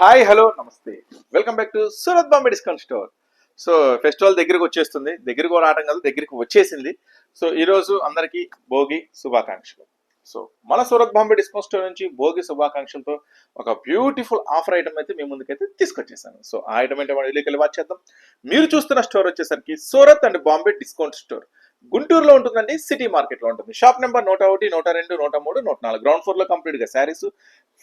Hi hello నమస్తే. Welcome back to Surat Bombay discount store. So festival దగ్గరకు వచ్చేస్తుంది. దగ్గరకు కూడా రావడం కాదు దగ్గరికి వచ్చేసింది. సో ఈ రోజు అందరికీ భోగి శుభాకాంక్షలు. సో మన సూరత్ బాంబే డిస్కౌంట్ స్టోర్ నుంచి భోగి శుభాకాంక్షలతో ఒక బ్యూటిఫుల్ ఆఫర్ ఐటమ్ అయితే మీ ముందుకైతే తీసుకొచ్చేసాను. సో ఆ ఐటమ్ ఏంటో మనం వెళ్ళి వాచ్ చేద్దాం. మీరు చూస్తున్న స్టోర్ వచ్చేసరికి Surat and Bombay discount store. గుంటూరులో ఉంటుందండి సిటీ మార్కెట్లో ఉంటుంది. షాప్ నెంబర్ నూట ఒకటి నూట రెండు నూట మూడు నూట నాలుగు. గ్రౌండ్ ఫ్లోర్లో కంప్లీట్గా శారీస్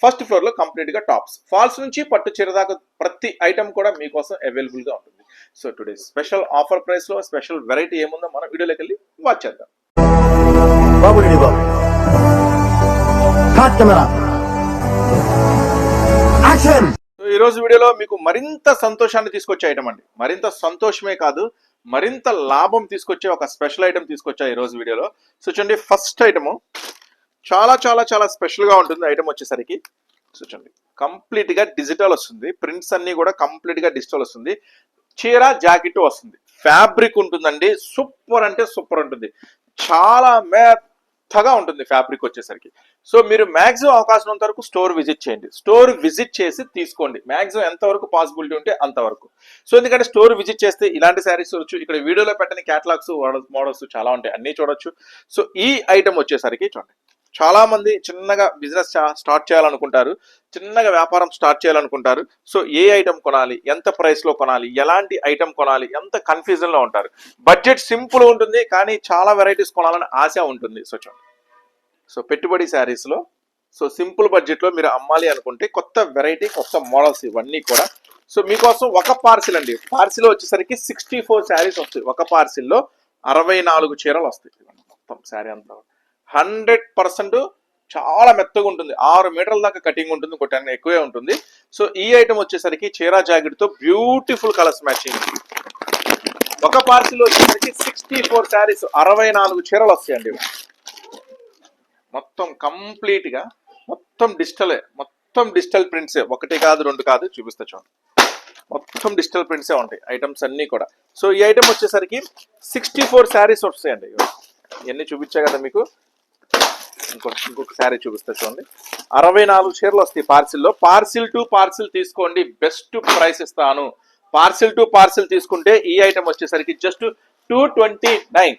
ఫస్ట్ ఫ్లోర్లో కంప్లీట్గా టాప్స్. ఫాల్స్ నుంచి పట్టు చీర దాకా ప్రతి ఐటమ్ కూడా మీకోసం అవైలబుల్గా ఉంటుంది. సో టుడే స్పెషల్ ఆఫర్ ప్రైస్లో స్పెషల్ వెరైటీ ఏముందో మనం వీడియోలోకి వెళ్ళి వాచ్ చేద్దాం. ఈ రోజు వీడియోలో మీకు మరింత సంతోషాన్ని తీసుకొచ్చే ఐటమ్ అండి. మరింత సంతోషమే కాదు మరింత లాభం తీసుకొచ్చే ఒక స్పెషల్ ఐటమ్ తీసుకొచ్చా ఈ రోజు వీడియోలో? సో చూడండి ఫస్ట్ ఐటము చాలా చాలా చాలా స్పెషల్గా ఉంటుంది ఐటమ్ వచ్చేసరికి. సో చూడండి కంప్లీట్గా డిజిటల్ వస్తుంది. ప్రింట్స్ అన్నీ కూడా కంప్లీట్గా డిజిటల్ వస్తుంది. చీర జాకెట్ వస్తుంది. ఫ్యాబ్రిక్ ఉంటుందండి. సూపర్ అంటే సూపర్ ఉంటుంది. చాలా మెత్తగా ఉంటుంది ఫ్యాబ్రిక్ వచ్చేసరికి. సో మీరు మాక్సిమం అవకాశం ఉన్నంత వరకు స్టోర్ విజిట్ చేయండి. స్టోర్ విజిట్ చేసి తీసుకోండి. మాక్సిమం ఎంతవరకు పాసిబిలిటీ ఉంటే అంతవరకు సో ఎందుకంటే స్టోర్ విజిట్ చేస్తే ఇలాంటి శారీస్ చూడొచ్చు. ఇక్కడ వీడియోలో పెట్టని క్యాటలాగ్స్ మోడల్స్ చాలా ఉంటాయి. అన్ని చూడొచ్చు. సో ఈ ఐటమ్ వచ్చేసరికి చూడండి. చాలా మంది చిన్నగా బిజినెస్ స్టార్ట్ చేయాలనుకుంటారు. చిన్నగా వ్యాపారం స్టార్ట్ చేయాలనుకుంటారు. సో ఏ ఐటమ్ కొనాలి? ఎంత ప్రైస్లో కొనాలి? ఎలాంటి ఐటమ్ కొనాలి? ఎంత కన్ఫ్యూజన్లో ఉంటారు? బడ్జెట్ సింపుల్ ఉంటుంది కానీ చాలా వెరైటీస్ కొనాలని ఆశ ఉంటుంది. సో చూడండి. సో పెట్టుబడి శారీస్లో సో సింపుల్ బడ్జెట్లో మీరు అమ్మాలి అనుకుంటే కొత్త వెరైటీ కొత్త మోడల్స్ ఇవన్నీ కూడా. సో మీకోసం ఒక పార్సిల్ అండి. పార్సిల్ వచ్చేసరికి సిక్స్టీ ఫోర్ శారీస్ వస్తాయి. ఒక పార్సిల్లో అరవై నాలుగు చీరలు వస్తాయి. మొత్తం శారీ అంతా హండ్రెడ్ పర్సెంట్ చాలా మెత్తగా ఉంటుంది. ఆరు మీటర్ల దాకా కటింగ్ ఉంటుంది కొట్టాను ఎక్కువే ఉంటుంది. సో ఈ ఐటమ్ వచ్చేసరికి చీరా జాకెట్తో బ్యూటిఫుల్ కలర్స్ మ్యాచింగ్ ఒక పార్సిల్ వచ్చేసరికి సిక్స్టీ ఫోర్ శారీస్ అరవై నాలుగు చీరలు వస్తాయండి. మొత్తం కంప్లీట్గా మొత్తం డిజిటలే మొత్తం డిజిటల్ ప్రింట్సే. ఒకటి కాదు రెండు కాదు చూపిస్తా చూడండి. మొత్తం డిజిటల్ ప్రింట్సే ఉంటాయి ఐటమ్స్ అన్నీ కూడా. సో ఈ ఐటమ్ వచ్చేసరికి సిక్స్టీ ఫోర్ శారీస్ వస్తాయండి. ఇవన్నీ చూపించా కదా మీకు. ఇంకొక ఇంకొక శారీ చూపిస్తా చూడండి. అరవై నాలుగు చీరలు వస్తాయి పార్సిల్లో. పార్సిల్ టు పార్సిల్ తీసుకోండి. బెస్ట్ ప్రైస్ ఇస్తాను. పార్సిల్ టు పార్సిల్ తీసుకుంటే ఈ ఐటమ్ వచ్చేసరికి జస్ట్ టూ ట్వంటీ నైన్.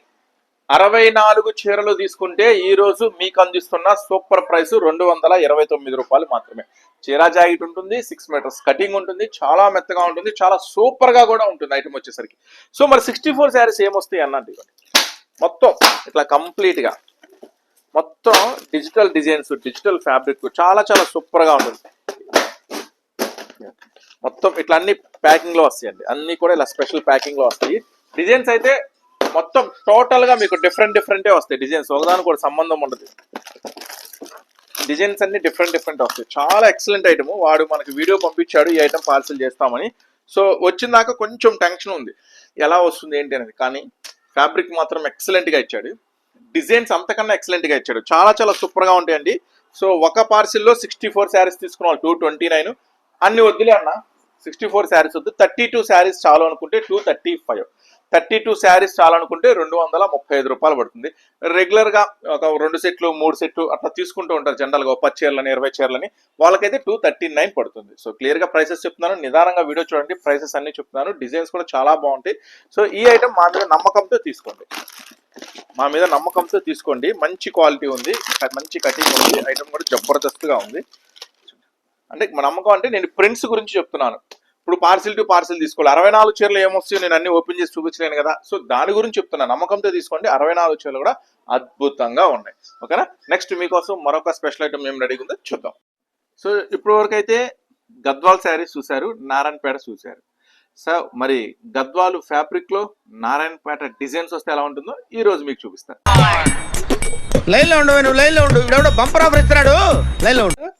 అరవై నాలుగు చీరలు తీసుకుంటే ఈరోజు మీకు అందిస్తున్న సూపర్ ప్రైస్ రెండు వందల ఇరవై తొమ్మిది రూపాయలు మాత్రమే. చీరా జాకెట్ ఉంటుంది సిక్స్ మీటర్స్ కటింగ్ ఉంటుంది చాలా మెత్తగా ఉంటుంది చాలా సూపర్గా కూడా ఉంటుంది ఐటమ్ వచ్చేసరికి. సో మరి సిక్స్టీ ఫోర్ శారీస్ ఏమొస్తాయి అన్నది మొత్తం ఇట్లా కంప్లీట్గా మొత్తం డిజిటల్ డిజైన్స్ డిజిటల్ ఫ్యాబ్రిక్ చాలా చాలా సూపర్గా ఉంటుంది. మొత్తం ఇట్లా అన్ని ప్యాకింగ్లో వస్తాయండి. అన్ని కూడా ఇలా స్పెషల్ ప్యాకింగ్లో వస్తాయి. డిజైన్స్ అయితే మొత్తం టోటల్గా మీకు డిఫరెంట్ డిఫరెంటే వస్తాయి. డిజైన్స్ ఒకదానికి కూడా సంబంధం ఉండదు. డిజైన్స్ అన్ని డిఫరెంట్ డిఫరెంట్ వస్తాయి. చాలా ఎక్సలెంట్ ఐటమ్ వాడు మనకి వీడియో పంపించాడు ఈ ఐటమ్ పార్సల్ చేస్తామని. సో వచ్చిందాక కొంచెం టెన్షన్ ఉంది. ఎలా వస్తుంది ఏంటి అనేది. కానీ ఫ్యాబ్రిక్ మాత్రం ఎక్సలెంట్గా ఇచ్చాడు. డిజైన్స్ అంతకన్నా ఎక్సలెంట్గా ఇచ్చాడు. చాలా చాలా సూపర్గా ఉంటాయండి సో ఒక పార్సిల్లో సిక్స్టీ ఫోర్ శారీస్ తీసుకున్నాం టూ ట్వంటీ నైన్ అన్ని వద్దులే అన్న సిక్స్టీ ఫోర్ శారీస్ వద్దు థర్టీ టూ శారీస్ చాలు అనుకుంటే two thirty five thirty two saris చాలనుకుంటే రెండు వందల ముప్పై ఐదు రూపాయలు పడుతుంది. రెగ్యులర్గా ఒక రెండు సెట్లు మూడు సెట్లు అట్లా తీసుకుంటూ ఉంటారు జనరల్గా ఒక పది చీరలని ఇరవై చీరలని. వాళ్ళకైతే టూ థర్టీ నైన్ పడుతుంది. సో క్లియర్గా ప్రైసెస్ చెప్తున్నాను. నిదానంగా వీడియో చూడండి. ప్రైసెస్ అన్ని చెప్తున్నాను. డిజైన్స్ కూడా చాలా బాగుంటాయి. సో ఈ ఐటమ్ మా మీద నమ్మకంతో తీసుకోండి. మా మీద నమ్మకంతో తీసుకోండి. మంచి క్వాలిటీ ఉంది. మంచి కటింగ్ ఉంది. ఐటమ్ కూడా జబర్దస్త్గా ఉంది. అంటే మా నమ్మకం అంటే నేను ప్రింట్స్ గురించి చెప్తున్నాను. ఇప్పుడు పార్సిల్ టు పార్సిల్ తీసుకోవాలి. అరవై నాలుగు చీరలు ఏమొస్తాయో నేను అన్ని ఓపెన్ చేసి చూపించలేను కదా. సో దాని గురించి చెప్తున్నా. నమ్మకంతో తీసుకోండి. అరవై నాలుగు చీరలు కూడా అద్భుతంగా ఉన్నాయి. ఓకేనా? నెక్స్ట్ మీకోసం మరొక స్పెషల్ ఐటమ్ ఏం రెడీగా ఉందో చూద్దాం. సో ఇప్పుడు వరకు అయితే గద్వాల్ శారీస్ చూశారు నారాయణపేట చూశారు. సో మరి గద్వాలు ఫ్యాబ్రిక్లో నారాయణపేట డిజైన్స్ వస్తే ఎలా ఉంటుందో ఈ రోజు మీకు చూపిస్తాను. లైన్లో ఉండు నువ్వు లైన్లో ఉండు బంపర్ ఆఫర్ ఇస్తున్నాడు. లైన్లో ఉండు.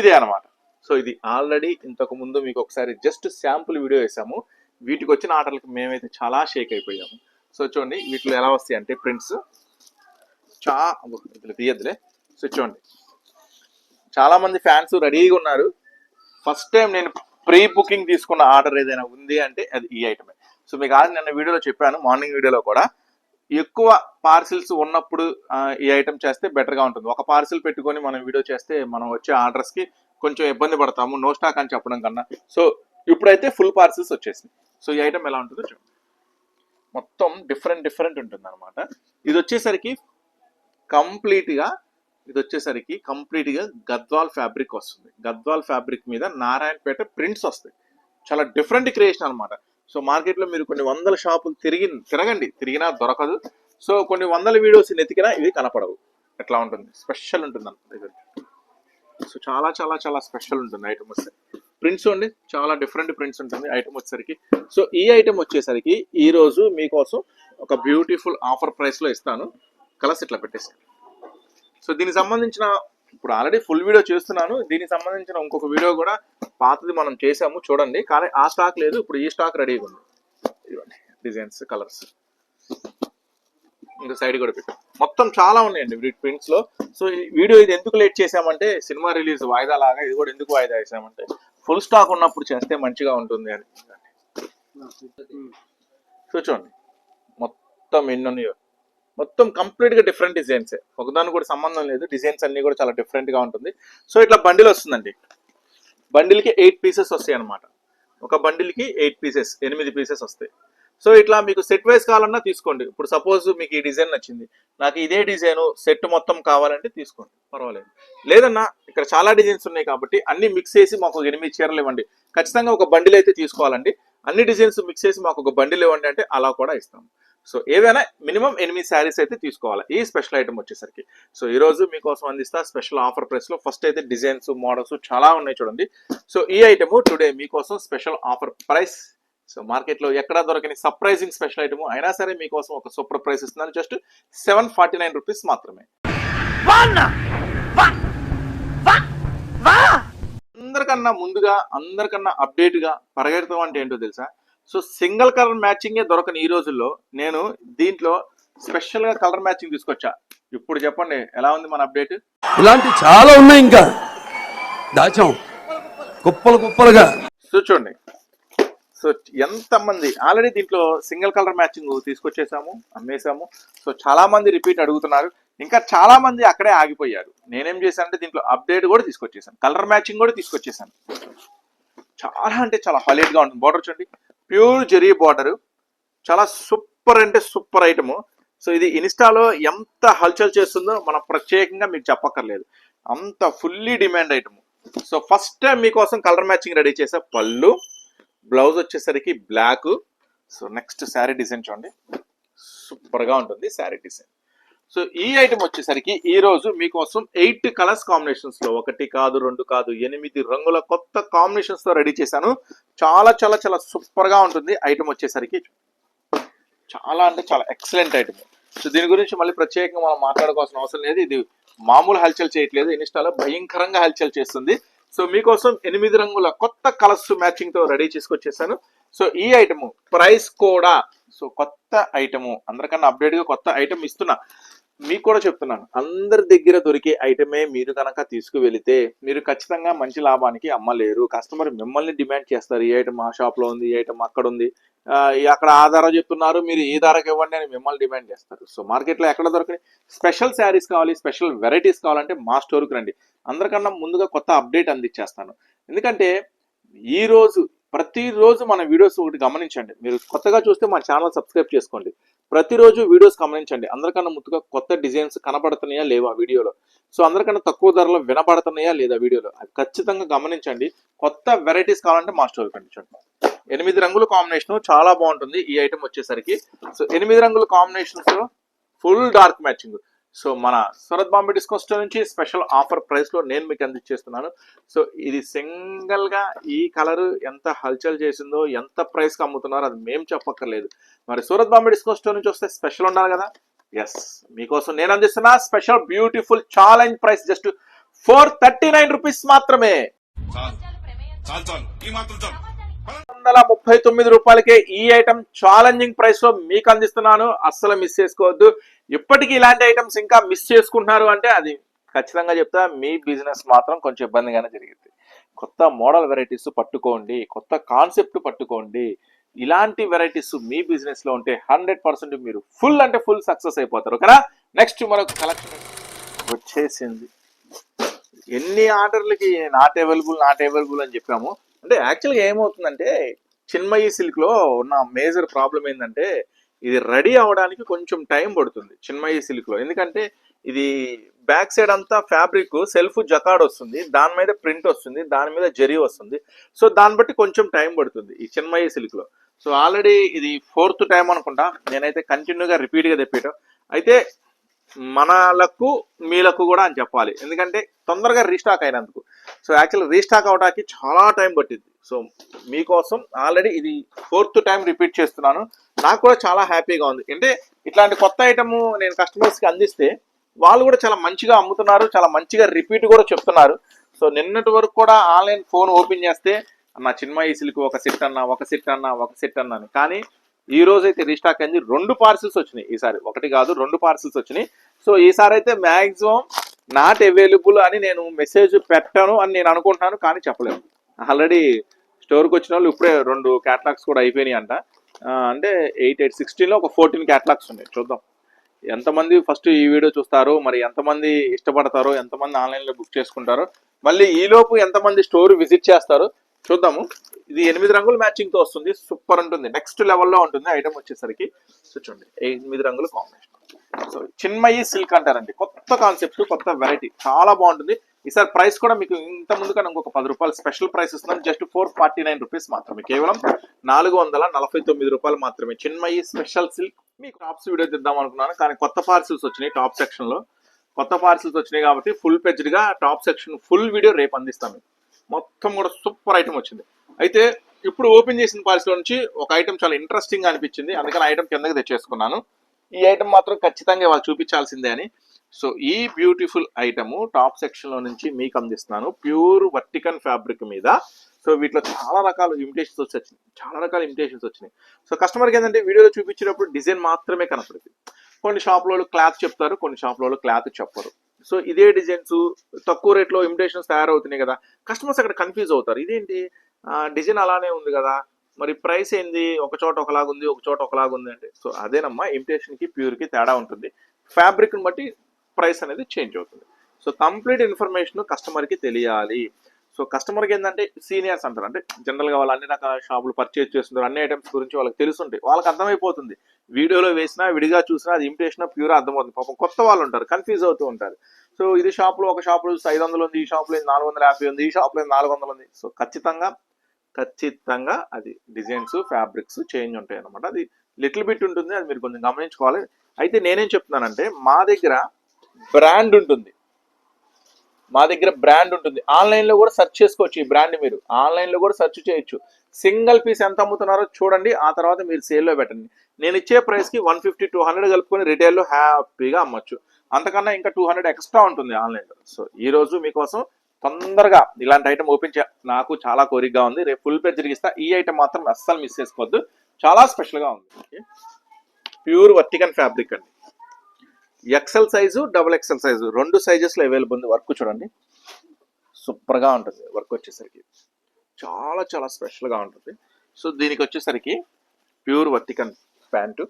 ఇదే అన్నమాట. సో ఇది ఆల్రెడీ ఇంతకు ముందు మీకు ఒకసారి జస్ట్ శాంపుల్ వీడియో వేసాము. వీటికి వచ్చిన ఆర్డర్లకు మేమైతే చాలా షేక్ అయిపోయాము. సో చూడండి వీటిలో ఎలా వస్తాయి అంటే ప్రింట్స్ చా తీయద్దులే. సో చూడండి చాలా మంది ఫ్యాన్స్ రెడీగా ఉన్నారు. ఫస్ట్ టైం నేను ప్రీ బుకింగ్ తీసుకున్న ఆర్డర్ ఏదైనా ఉంది అంటే అది ఈ ఐటమే సో మీకు ఆల్రెడీ నిన్న వీడియోలో చెప్పాను మార్నింగ్ వీడియోలో కూడా. ఎక్కువ పార్సిల్స్ ఉన్నప్పుడు ఈ ఐటమ్ చేస్తే బెటర్గా ఉంటుంది. ఒక పార్సిల్ పెట్టుకొని మనం వీడియో చేస్తే మనం వచ్చే ఆర్డర్స్కి కొంచెం ఇబ్బంది పడతాము. నో స్టాక్ అని చెప్పడం కన్నా. సో ఇప్పుడైతే ఫుల్ పార్సిల్స్ వచ్చేసింది సో ఈ ఐటమ్ ఎలా ఉంటుందో చూడండి మొత్తం డిఫరెంట్ డిఫరెంట్ ఉంటుంది అనమాట ఇది వచ్చేసరికి కంప్లీట్గా ఇది వచ్చేసరికి కంప్లీట్గా గద్వాల్ ఫ్యాబ్రిక్ వస్తుంది. గద్వాల్ ఫ్యాబ్రిక్ మీద నారాయణపేట ప్రింట్స్ వస్తాయి. చాలా డిఫరెంట్ క్రియేషన్ అనమాట సో మార్కెట్లో మీరు కొన్ని వందల షాపులు తిరిగి తిరగండి. తిరిగినా దొరకదు. సో కొన్ని వందల వీడియోస్ నెతికినా ఇవి కనపడవు. ఎట్లా ఉంటుంది? స్పెషల్ ఉంటుంది అనమాట సో చాలా చాలా చాలా స్పెషల్ ఉంటుంది ఐటమ్ వచ్చేసరికి. ప్రింట్స్ అండి చాలా డిఫరెంట్ ప్రింట్స్ ఉంటుంది ఐటమ్ వచ్చేసరికి. సో ఈ ఐటమ్ వచ్చేసరికి ఈరోజు మీకోసం ఒక బ్యూటిఫుల్ ఆఫర్ ప్రైస్లో ఇస్తాను. కలర్స్ ఇట్లా పెట్టేసాను సో దీనికి సంబంధించిన ఇప్పుడు ఆల్రెడీ ఫుల్ వీడియో చేస్తున్నాను. దీనికి సంబంధించిన ఇంకొక వీడియో కూడా పాతది మనం చేసాము చూడండి. కానీ ఆ స్టాక్ లేదు ఇప్పుడు ఈ స్టాక్ రెడీగా ఉంది. ఇవ్వండి డిజైన్స్ కలర్స్ ఇంకా సైడ్ కూడా పెట్టాం. మొత్తం చాలా ఉన్నాయండి వీటి ప్రింట్స్లో. సో ఈ వీడియో ఇది ఎందుకు లేట్ చేసామంటే సినిమా రిలీజ్ వాయిదా లాగా ఇది కూడా ఎందుకు వాయిదా వేసామంటే ఫుల్ స్టాక్ ఉన్నప్పుడు చేస్తే మంచిగా ఉంటుంది అని. సో చూడండి. మొత్తం ఎన్ని ఉన్నాయో. మొత్తం కంప్లీట్గా డిఫరెంట్ డిజైన్స్ ఒకదాని కూడా సంబంధం లేదు. డిజైన్స్ అన్ని కూడా చాలా డిఫరెంట్గా ఉంటుంది. సో ఇట్లా బండిల్ వస్తుందండి. బండిల్కి ఎయిట్ పీసెస్ వస్తాయి అనమాట ఒక బండిల్కి ఎయిట్ పీసెస్ ఎనిమిది పీసెస్ వస్తాయి. సో ఇట్లా మీకు సెట్ వైజ్ కావాలన్నా తీసుకోండి. ఇప్పుడు సపోజ్ మీకు ఈ డిజైన్ నచ్చింది. నాకు ఇదే డిజైన్ సెట్ మొత్తం కావాలంటే తీసుకోండి. పర్వాలేదు. లేదన్నా ఇక్కడ చాలా డిజైన్స్ ఉన్నాయి కాబట్టి అన్ని మిక్స్ చేసి మాకు ఎనిమిది చీరలు ఇవ్వండి. ఖచ్చితంగా ఒక బండిల్ అయితే తీసుకోవాలండి. అన్ని డిజైన్స్ మిక్స్ చేసి మాకు ఒక బండిల్ ఇవ్వండి అంటే అలా కూడా ఇస్తాం. సో ఏదైనా మినిమం ఎనిమిది శారీస్ అయితే తీసుకోవాలి. ఈ స్పెషల్ ఐటమ్ వచ్చేసరికి. సో ఈ రోజు మీకోసం అందిస్తా స్పెషల్ ఆఫర్ ప్రైస్లో ఫస్ట్ అయితే డిజైన్స్ మోడల్స్ చాలా ఉన్నాయి చూడండి. సో ఈ ఐటమ్ టుడే మీకోసం స్పెషల్ ఆఫర్ ప్రైస్ సో మార్కెట్లో ఎక్కడా దొరకని సర్ప్రైజింగ్ స్పెషల్ ఐటమ్ అయినా సరే మీకోసం ఒక సూపర్ ప్రైస్ ఇస్తున్నాను. Just seven forty nine rupees మాత్రమే అందరికన్నా ముందుగా అందరికన్నా అప్డేట్గా పరిగెడతాం అంటే ఏంటో తెలుసా? సో సింగిల్ కలర్ మ్యాచింగే దొరకని ఈ రోజుల్లో నేను దీంట్లో స్పెషల్గా కలర్ మ్యాచింగ్ తీసుకొచ్చా. ఇప్పుడు చెప్పండి ఎలా ఉంది మన అప్డేట్ ఇలాంటి చాలా ఉన్నాయి ఇంకా. దాచాం. కుప్పలు కుప్పలుగా. సో చూడండి సో ఎంతమంది ఆల్రెడీ దీంట్లో సింగిల్ కలర్ మ్యాచింగ్ తీసుకొచ్చేసాము అమ్మేసాము సో చాలా మంది రిపీట్ అడుగుతున్నారు. ఇంకా చాలామంది అక్కడే ఆగిపోయారు. నేనేం చేశానంటే దీంట్లో అప్డేట్ కూడా తీసుకొచ్చేసాను. కలర్ మ్యాచింగ్ కూడా తీసుకొచ్చేసాను. చాలా అంటే చాలా హైలైట్ ఉంటుంది. బార్డర్ చూడండి. ప్యూర్ జెరీ బార్డర్ చాలా సూపర్ అంటే సూపర్ ఐటమ్ సో ఇది ఇన్స్టాలో ఎంత హల్చల్ చేస్తుందో మనం ప్రత్యేకంగా మీకు చెప్పక్కర్లేదు. అంత fully demand item so first time మీకోసం కలర్ మ్యాచింగ్ రెడీ చేసే పళ్ళు బ్లౌజ్ వచ్చేసరికి black. So next sari design చూడండి. సూపర్గా ఉంటుంది శారీ డిజైన్. సో ఈ ఐటమ్ వచ్చేసరికి ఈ రోజు మీకోసం ఎయిట్ కలర్స్ కాంబినేషన్స్లో ఒకటి కాదు రెండు కాదు ఎనిమిది రంగుల కొత్త కాంబినేషన్స్తో రెడీ చేశాను. చాలా చాలా చాలా సూపర్గా ఉంటుంది ఐటమ్ వచ్చేసరికి. చాలా అంటే చాలా ఎక్సలెంట్ ఐటమ్ సో దీని గురించి మళ్ళీ ప్రత్యేకంగా మనం మాట్లాడుకోవాల్సిన అవసరం లేదు. ఇది మామూలు హల్చల్ చేయట్లేదు. ఇన్స్టాలో భయంకరంగా హల్చల్ చేస్తుంది. సో మీకోసం ఎనిమిది రంగుల కొత్త కలర్స్ మ్యాచింగ్తో రెడీ చేసుకొచ్చేసాను. సో ఈ ఐటమ్ ప్రైస్ కూడా సో కొత్త ఐటమ్ అందరికన్నా అప్డేట్గా కొత్త ఐటమ్ ఇస్తున్నా. మీకు కూడా చెప్తున్నాను. అందరి దగ్గర దొరికే ఐటమే మీరు కనుక తీసుకువెళితే మీరు ఖచ్చితంగా మంచి లాభానికి అమ్మలేరు. కస్టమర్ మిమ్మల్ని డిమాండ్ చేస్తారు. ఈ ఐటమ్ ఆ షాప్లో ఉంది? ఈ ఐటమ్ అక్కడ ఉంది? అక్కడ ఆ ధర చెప్తున్నారు. మీరు ఈ ధరకి ఇవ్వండి అని మిమ్మల్ని డిమాండ్ చేస్తారు. సో మార్కెట్లో ఎక్కడ దొరకని స్పెషల్ శారీస్ కావాలి స్పెషల్ వెరైటీస్ కావాలంటే మా స్టోర్కి రండి. అందరికన్నా ముందుగా కొత్త అప్డేట్ అందించేస్తాను. ఎందుకంటే ఈరోజు ప్రతిరోజు మన వీడియోస్ ఒకటి గమనించండి. మీరు కొత్తగా చూస్తే మా ఛానల్ సబ్స్క్రైబ్ చేసుకోండి. ప్రతిరోజు వీడియోస్ గమనించండి. అందరికన్నా ముందుగా కొత్త డిజైన్స్ కనబడుతున్నాయా లేవా వీడియోలో? సో అందరికన్నా తక్కువ ధరలో వినబడుతున్నాయా లేదా వీడియోలో? ఖచ్చితంగా గమనించండి. కొత్త వెరైటీస్ కావాలంటే మా స్టోర్ చూడండి. ఎనిమిది రంగుల కాంబినేషన్ చాలా బాగుంటుంది. ఈ ఐటమ్ వచ్చేసరికి. సో ఎనిమిది రంగుల combinations full dark matching. So మన సూరత్ బాంబే డిస్కౌంట్ స్టోర్ నుంచి స్పెషల్ ఆఫర్ ప్రైస్లో నేను మీకు అందించేస్తున్నాను సో ఇది సింగిల్గా ఈ కలర్ ఎంత హల్చల్ చేసిందో ఎంత ప్రైస్కి అమ్ముతున్నారో అది మేము చెప్పక్కర్లేదు. మరి సూరత్ బాంబే డిస్కౌంట్ స్టోర్ నుంచి వస్తే స్పెషల్ ఉండాలి కదా? ఎస్ మీకోసం నేను అందిస్తున్నా special beautiful challenge price just four thirty nine rupees మాత్రమే. వందల ముప్పై తొమ్మిది రూపాయలకే ఈ ఐటమ్ ఛాలెంజింగ్ ప్రైస్లో మీకు అందిస్తున్నాను. అస్సలు మిస్ చేసుకోవద్దు. ఇప్పటికీ ఇలాంటి ఐటమ్స్ ఇంకా మిస్ చేసుకుంటున్నారు అంటే అది ఖచ్చితంగా చెప్తా మీ బిజినెస్ మాత్రం కొంచెం ఇబ్బందిగానే జరిగింది. కొత్త మోడల్ వెరైటీస్ పట్టుకోండి కొత్త కాన్సెప్ట్ పట్టుకోండి. ఇలాంటి వెరైటీస్ మీ బిజినెస్లో ఉంటే హండ్రెడ్ పర్సెంట్ మీరు ఫుల్ అంటే ఫుల్ సక్సెస్ అయిపోతారు కదా నెక్స్ట్ మరొక కలెక్షన్ వచ్చేసింది. ఎన్ని ఆర్డర్లకి నాట్ అవైలబుల్ నాట్ అవైలబుల్ అని చెప్పాము. అంటే యాక్చువల్గా ఏమవుతుందంటే చిన్మయి సిల్క్లో ఉన్న మేజర్ ప్రాబ్లం ఏంటంటే ఇది రెడీ అవడానికి కొంచెం టైం పడుతుంది చిన్మయి సిల్క్లో. ఎందుకంటే ఇది బ్యాక్ సైడ్ అంతా ఫ్యాబ్రిక్ సెల్ఫ్ జకాడ్ వస్తుంది దాని మీద ప్రింట్ వస్తుంది దాని మీద జరీ వస్తుంది. సో దాన్ని బట్టి కొంచెం టైం పడుతుంది ఈ చిన్మయి సిల్క్లో. సో ఆల్రెడీ ఇది ఫోర్త్ టైం అనుకుంటా నేనైతే కంటిన్యూగా రిపీట్గా తెప్పేయటం. అయితే మనలకు మీలకు కూడా అని చెప్పాలి. ఎందుకంటే తొందరగా రీస్టాక్ అయినందుకు. సో యాక్చువల్ రీస్టాక్ అవడానికి చాలా టైం పట్టింది సో మీకోసం ఆల్రెడీ ఇది ఫోర్త్ టైం రిపీట్ చేస్తున్నాను. నాకు కూడా చాలా హ్యాపీగా ఉంది. అంటే ఇట్లాంటి కొత్త ఐటమ్ నేను కస్టమర్స్కి అందిస్తే వాళ్ళు కూడా చాలా మంచిగా అమ్ముతున్నారు చాలా మంచిగా రిపీట్ కూడా చెప్తున్నారు. సో నిన్నటి వరకు కూడా ఆన్లైన్ ఫోన్ ఓపెన్ చేస్తే నా చిన్మయి సిల్క్ ఒక సెట్ అన్నా ఒక సెట్ అన్నా ఒక సెట్ అన్నా అని. కానీ ఈ రోజు అయితే రీస్టాక్ అయింది రెండు పార్సిల్స్ వచ్చినాయి. ఈసారి ఒకటి కాదు రెండు పార్సిల్స్ వచ్చినాయి. సో ఈసారి అయితే మ్యాక్సిమం నాట్ అవైలబుల్ అని నేను మెసేజ్ పెట్టాను అని నేను అనుకుంటున్నాను కానీ చెప్పలేదు ఆల్రెడీ స్టోర్కి వచ్చిన వాళ్ళు ఇప్పుడే రెండు క్యాటలాగ్స్ కూడా అయిపోయినాయి అంట అంటే ఎయిట్ ఎయిట్ సిక్స్టీన్లో ఒక ఫోర్టీన్ క్యాటలాగ్స్ ఉన్నాయి. చూద్దాం. ఎంతమంది ఫస్ట్ ఈ వీడియో చూస్తారు? మరి ఎంతమంది ఇష్టపడతారో? ఎంతమంది ఆన్లైన్లో బుక్ చేసుకుంటారో? మళ్ళీ ఈలోపు ఎంతమంది స్టోర్ విజిట్ చేస్తారో? చూద్దాము. ఇది ఎనిమిది రంగుల మ్యాచింగ్తో వస్తుంది. సూపర్ ఉంటుంది. నెక్స్ట్ లెవెల్లో ఉంటుంది. ఐటమ్ వచ్చేసరికి. సో చూడండి. ఎనిమిది రంగుల కాంబినేషన్. సో చిన్మయి సిల్క్ అంటారండి. కొత్త కాన్సెప్ట్ కొత్త వెరైటీ. చాలా బాగుంటుంది. ఈసారి ప్రైస్ కూడా మీకు ఇంత ముందుగా కన్నా ఇంకొక పది రూపాయలు స్పెషల్ ప్రైస్ ఇస్తున్నాం. Just four forty nine rupees మాత్రమే. కేవలం నాలుగు వందల నలభై తొమ్మిది రూపాయలు మాత్రమే. Chinmayi special silk. మీకు టాప్స్ వీడియో తీద్దాం అనుకున్నాను. కానీ కొత్త పార్సిల్స్ వచ్చినాయి టాప్ సెక్షన్లో. కొత్త పార్సిల్స్ వచ్చినాయి కాబట్టి ఫుల్ పెజ్డ్గా టాప్ సెక్షన్ ఫుల్ వీడియో రేపు అందిస్తాం. మొత్తం కూడా సూపర్ ఐటమ్ వచ్చింది. అయితే ఇప్పుడు ఓపెన్ చేసిన పార్సిల్ నుంచి ఒక ఐటమ్ చాలా ఇంట్రెస్టింగ్గా అనిపించింది. అందుకని ఐటమ్ కిందకి తెచ్చేసుకున్నాను. ఈ ఐటమ్ మాత్రం ఖచ్చితంగా వాళ్ళు చూపించాల్సిందే అని. సో ఈ బ్యూటిఫుల్ ఐటము టాప్ సెక్షన్లో నుంచి మీకు అందిస్తున్నాను. ప్యూర్ వర్టికన్ ఫ్యాబ్రిక్ మీద. సో వీటిలో చాలా రకాల ఇమిటేషన్స్ వచ్చినాయి చాలా రకాల ఇమిటేషన్స్ వచ్చినాయి. సో కస్టమర్కి ఏంటంటే వీడియోలో చూపించేటప్పుడు డిజైన్ మాత్రమే కనపడుతుంది కొన్ని షాప్లో క్లాత్ చెప్తారు కొన్ని షాప్లో క్లాత్ చెప్పరు. సో ఇదే డిజైన్స్ తక్కువ రేట్లో ఇమిటేషన్స్ తయారవుతున్నాయి కదా. కస్టమర్స్ అక్కడ కన్ఫ్యూజ్ అవుతారు. ఇదేంటి? డిజైన్ అలానే ఉంది కదా. మరి ప్రైస్ ఏంది? ఒక చోట ఒకలాగా ఉంది ఒక చోట ఒకలాగా ఉంది అంటే. సో అదేనమ్మా ఇమిటేషన్కి ప్యూర్కి తేడా ఉంటుంది. ఫ్యాబ్రిక్ని బట్టి ప్రైస్ అనేది చేంజ్ అవుతుంది. సో కంప్లీట్ ఇన్ఫర్మేషన్ కస్టమర్కి తెలియాలి. సో కస్టమర్కి ఏంటంటే సీనియర్స్ అంటారు. అంటే జనరల్గా వాళ్ళు అన్ని రకాల షాపులు పర్చేజ్ చేస్తున్నారు. అన్ని ఐటమ్స్ గురించి వాళ్ళకి తెలుసుంటాయి వాళ్ళకి అర్థమైపోతుంది. వీడియోలో వేసినా విడిగా చూసినా అది ఇంప్రెషన్ ప్యూర్ అర్థమవుతుంది. పాపం కొత్త వాళ్ళు ఉంటారు కన్ఫ్యూజ్ అవుతూ ఉంటారు. సో ఇది షాప్లో ఒక షాప్లో ఐదు వందలు ఉంది ఈ షాప్లో నాలుగు వందల యాభై ఉంది ఈ షాప్లో నాలుగు వందలు ఉంది. సో ఖచ్చితంగా ఖచ్చితంగా అది డిజైన్స్ ఫ్యాబ్రిక్స్ చేంజ్ ఉంటాయి అనమాట అది లిటిల్ బిట్ ఉంటుంది అది మీరు కొంచెం గమనించుకోవాలి. అయితే నేనేం చెప్తున్నానంటే మా దగ్గర బ్రాండ్ ఉంటుంది. మా దగ్గర బ్రాండ్ ఉంటుంది. ఆన్లైన్లో కూడా సెర్చ్ చేసుకోవచ్చు ఈ బ్రాండ్ మీరు. ఆన్లైన్లో కూడా సెర్చ్ చేయొచ్చు. సింగిల్ పీస్ ఎంత అమ్ముతున్నారో చూడండి. ఆ తర్వాత మీరు సేల్లో పెట్టండి. నేను ఇచ్చే ప్రైస్కి వన్ ఫిఫ్టీ టూ హండ్రెడ్ కలుపుకొని రిటైల్లో హ్యాపీగా అమ్మొచ్చు. అంతకన్నా ఇంకా టూ హండ్రెడ్ ఎక్స్ట్రా ఉంటుంది ఆన్లైన్లో. సో ఈరోజు మీకోసం తొందరగా ఇలాంటి ఐటమ్ ఓపెన్ చే నాకు చాలా కోరికగా ఉంది. రేపు ఫుల్ పేజ్ తిరిగిస్తా. ఈ ఐటమ్ మాత్రం అస్సలు మిస్ చేసుకోవద్దు. చాలా స్పెషల్గా ఉంది. ప్యూర్ వర్టికన్ ఫ్యాబ్రిక్ అండి. XL size double XL size రెండు సైజెస్లో అవైలబుల్ ఉంది వర్క్ చూడండి. సూపర్గా ఉంటుంది వర్క్ వచ్చేసరికి. చాలా చాలా స్పెషల్గా ఉంటుంది. సో దీనికి వచ్చేసరికి ప్యూర్ వర్తికన్ ప్యాంటు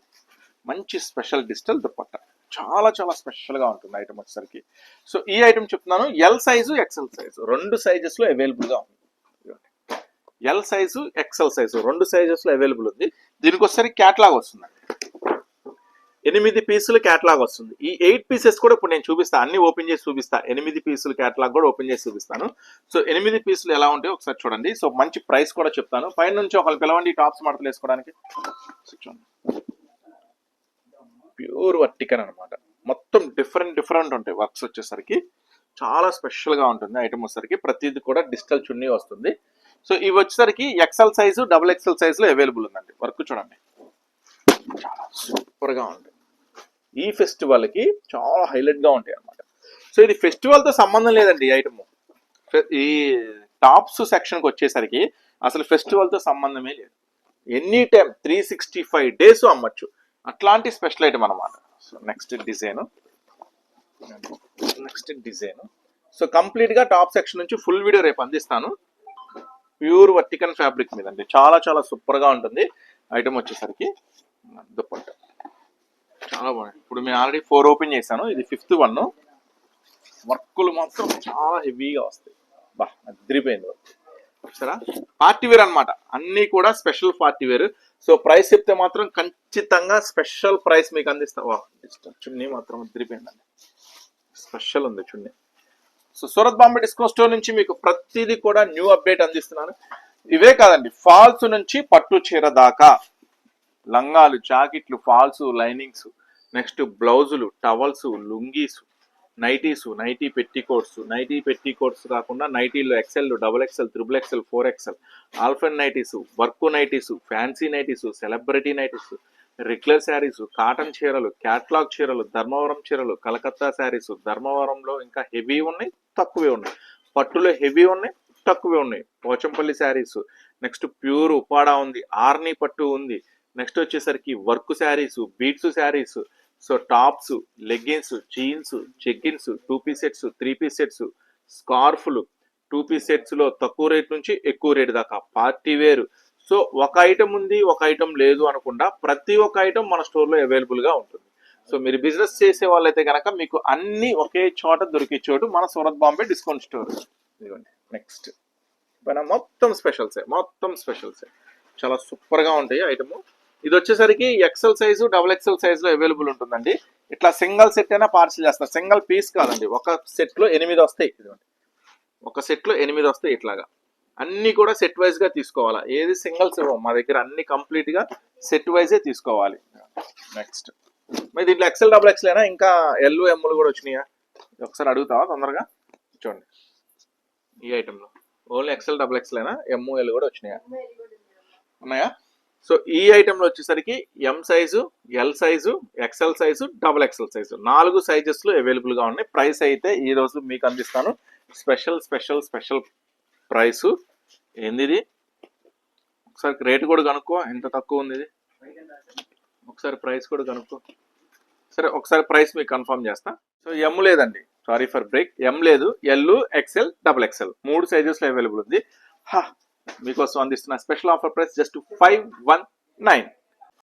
మంచి స్పెషల్ డిజిటల్ దుప్పట్ట. చాలా చాలా స్పెషల్గా ఉంటుంది ఐటమ్ వచ్చేసరికి. సో ఈ ఐటమ్ చెప్తున్నాను ఎల్ సైజు ఎక్సెల్ సైజు రెండు సైజెస్లో అవైలబుల్గా ఉంది. ఎల్ సైజు ఎక్సెల్ సైజు రెండు సైజెస్లో అవైలబుల్ ఉంది. దీనికి వచ్చేసరికి క్యాట్లాగ్ వస్తుందండి. ఎనిమిది పీసులు క్యాటలాగ్ వస్తుంది. ఈ ఎయిట్ పీసెస్ కూడా ఇప్పుడు నేను చూపిస్తాను అన్ని ఓపెన్ చేసి చూపిస్తాను ఎనిమిది పీసులు క్యాటలాగ్ కూడా ఓపెన్ చేసి చూపిస్తాను. సో ఎనిమిది పీసులు ఎలా ఉంటాయో ఒకసారి చూడండి. సో మంచి ప్రైస్ కూడా చెప్తాను. పైన నుంచి ఒకళ్ళు పిలవండి టాప్స్ మడతలు వేసుకోవడానికి. ప్యూర్ వర్టికన్ అనమాట మొత్తం డిఫరెంట్ డిఫరెంట్ ఉంటాయి వర్క్స్ వచ్చేసరికి. చాలా స్పెషల్గా ఉంటుంది ఐటమ్ వచ్చేసరికి. ప్రతిది కూడా డిజిటల్ చున్నీ వస్తుంది. సో ఇవి వచ్చేసరికి ఎక్సెల్ సైజు డబుల్ ఎక్సెల్ సైజులో అవైలబుల్ ఉందండి. వర్క్ చూడండి. చాలా సూపర్గా ఉంది ఈ ఫెస్టివల్కి చాలా హైలైట్గా ఉంటాయి అన్నమాట సో ఇది ఫెస్టివల్తో సంబంధం లేదండి ఈ ఐటమ్. ఈ టాప్స్ సెక్షన్కి వచ్చేసరికి అసలు ఫెస్టివల్తో సంబంధమే లేదు. Any time three sixty five days అమ్మచ్చు. అట్లాంటి స్పెషల్ ఐటమ్ అనమాట so next design. Next design. So కంప్లీట్గా టాప్ సెక్షన్ నుంచి ఫుల్ వీడియో రేపు అందిస్తాను. ప్యూర్ వర్టికన్ ఫ్యాబ్రిక్ మీద అండి చాలా చాలా సూపర్గా ఉంటుంది ఐటమ్ వచ్చేసరికి. దుప్పట్టు చాలా బాగుంది. ఇప్పుడు మేము ఆల్రెడీ ఫోర్ ఓపెన్ చేశాను. ఇది ఫిఫ్త్ వన్ వర్కులు మాత్రం చాలా హెవీగా వస్తాయి. బా అదిరిపోయింది. సరే పార్టీ వేర్ అనమాట అన్నీ కూడా special party wear so price చెప్తే మాత్రం ఖచ్చితంగా స్పెషల్ ప్రైస్ మీకు అందిస్తా. వా చున్నీ మాత్రం అదిరిపోయిందండి స్పెషల్ ఉంది చున్నీ. So Surat Bombay discount store నుంచి మీకు ప్రతిదీ కూడా న్యూ అప్డేట్ అందిస్తున్నాను. ఇవే కాదండి ఫాల్స్ నుంచి పట్టు చీర దాకా. లంగాలు జాకెట్లు ఫాల్స్ లైనింగ్స్ నెక్స్ట్ బ్లౌజులు towels lungis nighties nighty petticoats nighty petticoats కాకుండా నైటీలో XL double XL triple XL four XL ఆల్ఫన్ nighties work nighties fancy nighties celebrity nighties regular saris cotton చీరలు క్యాట్లాగ్ చీరలు ధర్మవరం చీరలు కలకత్తా శారీస్ ధర్మవరంలో ఇంకా హెవీ ఉన్నాయి తక్కువే ఉన్నాయి. పట్టులో హెవీ ఉన్నాయి తక్కువే ఉన్నాయి. పోచంపల్లి శారీస్ నెక్స్ట్ ప్యూర్ ఉపాడా ఉంది ఆర్నీ పట్టు ఉంది నెక్స్ట్ వచ్చేసరికి work saris beads saris so tops leggings jeans చెక్కిన్స్ two piece sets three piece sets స్కార్ఫ్లు. Two piece సెట్స్లో తక్కువ రేట్ నుంచి ఎక్కువ రేట్ దాకా పార్టీ వేర్. సో ఒక ఐటమ్ ఉంది ఒక ఐటమ్ లేదు అనకుండా ప్రతి ఒక్క ఐటమ్ మన స్టోర్లో అవైలబుల్గా ఉంటుంది. సో మీరు బిజినెస్ చేసే వాళ్ళైతే కనుక మీకు అన్ని ఒకే చోట దొరికే చోటు మన సూరత్ బాంబే డిస్కౌంట్ స్టోర్. ఇదిగోండి నెక్స్ట్. మొత్తం స్పెషల్సే మొత్తం స్పెషల్సే. చాలా సూపర్గా ఉంటాయి ఐటము. ఇది వచ్చేసరికి ఎక్సెల్ సైజు డబుల్ ఎక్సెల్ సైజ్లో అవైలబుల్ ఉంటుందండి. ఇట్లా సింగిల్ సెట్ అయినా పార్సిల్ చేస్తారు. సింగిల్ పీస్ కాదండి. ఒక సెట్లో ఎనిమిది వస్తాయి ఇదిగోండి. ఒక సెట్లో ఎనిమిది వస్తాయి ఇట్లాగా. అన్ని కూడా సెట్ వైజ్గా తీసుకోవాలా. ఏది సింగిల్స్ మా దగ్గర అన్ని కంప్లీట్గా సెట్ వైజే తీసుకోవాలి. నెక్స్ట్ మరి దీంట్లో ఎక్సెల్ డబుల్ ఎక్సెల్ అయినా ఇంకా ఎల్ ఎమ్ములు కూడా వచ్చినాయా? ఒకసారి అడుగుతావా తొందరగా? చూడండి. ఈ ఐటమ్లో. ఓన్లీ ఎక్సెల్ డబుల్ ఎక్సెల్ అయినా ఎమ్ ఎల్ కూడా వచ్చినాయా? ఉన్నాయా? సో ఈ ఐటెంలో వచ్చేసరికి M size L size XL size double XL size నాలుగు సైజెస్లో అవైలబుల్గా ఉన్నాయి. ప్రైస్ అయితే ఈ రోజు మీకు అందిస్తాను. స్పెషల్ స్పెషల్ స్పెషల్ ప్రైస్ ఏంది ఇది ఒకసారి రేట్ కూడా కనుక్కో. ఎంత తక్కువ ఉంది ఇది? ఒకసారి ప్రైస్ కూడా కనుక్కో. సరే ఒకసారి ప్రైస్ మీకు కన్ఫర్మ్ చేస్తా. సో ఎమ్ లేదండి. సారీ ఫర్ బ్రేక్ ఎం లేదు. ఎల్ ఎక్సెల్ డబుల్ ఎక్సెల్ మూడు సైజెస్లో అవైలబుల్ ఉంది. హా, మీకోసం అందిస్తున్న special offer price just five one nine